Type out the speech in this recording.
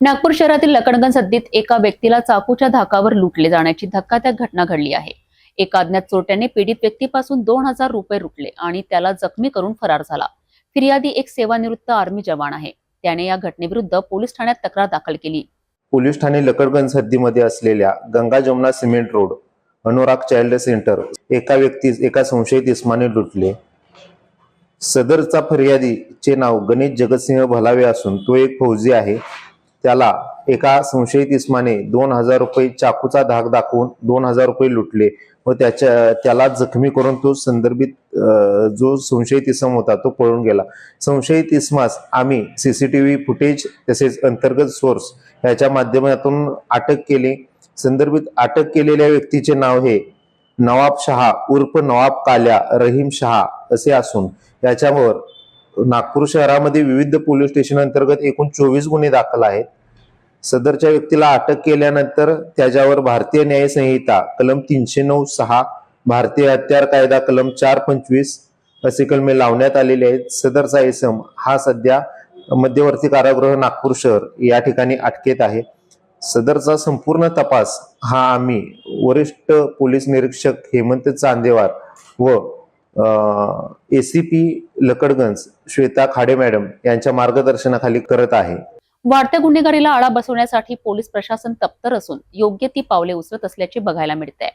नागपूर शहरातील लकडगंज हद्दीत एका व्यक्तीला चाकूच्या धाकावर लुटले जाण्याची धक्कादायक घटना घडली आहे. एका अज्ञात चोरट्याने पीडित व्यक्तीपासून दोन हजार रुपये लुटले आणि त्याला जखमी करून फरार झाला. फिर्यादी एक सेवानिवृत्त आर्मी जवान आहे. त्याने या घटनेविरुद्ध पोलीस ठाण्यात तक्रार दाखल केली. पोलीस ठाणे लकडगंज हद्दीमध्ये असलेल्या Ganga Jamuna cement road Anurag child centre एका व्यक्तीस एका संशयित इस्माने लुटले. सदरचा फर्यादीचे नाव गणेश जगतसिंह भलावे असून तो एक फौजी आहे. त्याला एका संशयित इस्माने दोन हजार रुपये चाकूचा धाक दाखवून दोन हजार रुपये लुटले व त्याच्या त्याला जखमी करून तो संदर्भित जो संशयित इसम होता तो पळून गेला. संशयित इसमास आम्ही सीसीटीव्ही फुटेज तसेच अंतर्गत सोर्स याच्या माध्यमातून अटक केली. संदर्भित अटक केलेल्या व्यक्तीचे नाव हे नवाब शहा उर्फ नवाब काल्या रहीम शहा असे असून याच्यावर नागपूर शहरामध्ये विविध पोलीस स्टेशन अंतर्गत एकूण चोवीस गुन्हे दाखल आहेत. सदरच्या व्यक्तीला अटक केल्यानंतर त्याच्यावर भारतीय न्याय संहिता कलम तीनशे नऊ सहा भारतीय हत्यार कायदा कलम चार पंचवीस असे कलमे लावण्यात आलेले आहेत. सदरचा इसम हा सध्या मध्यवर्ती कारागृह नागपूर शहर या ठिकाणी अटकेत आहे. सदरचा संपूर्ण तपास हा आम्ही वरिष्ठ पोलीस निरीक्षक हेमंत चांदेवार व एसीपी लकडगंज श्वेता खाडे मॅडम यांच्या मार्गदर्शनाखाली करत आहे. वाढत्या गुन्हेगारीला आळा बसवण्यासाठी पोलीस प्रशासन तप्तर असून योग्य ती पावले उचलत असल्याचे बघायला मिळत आहे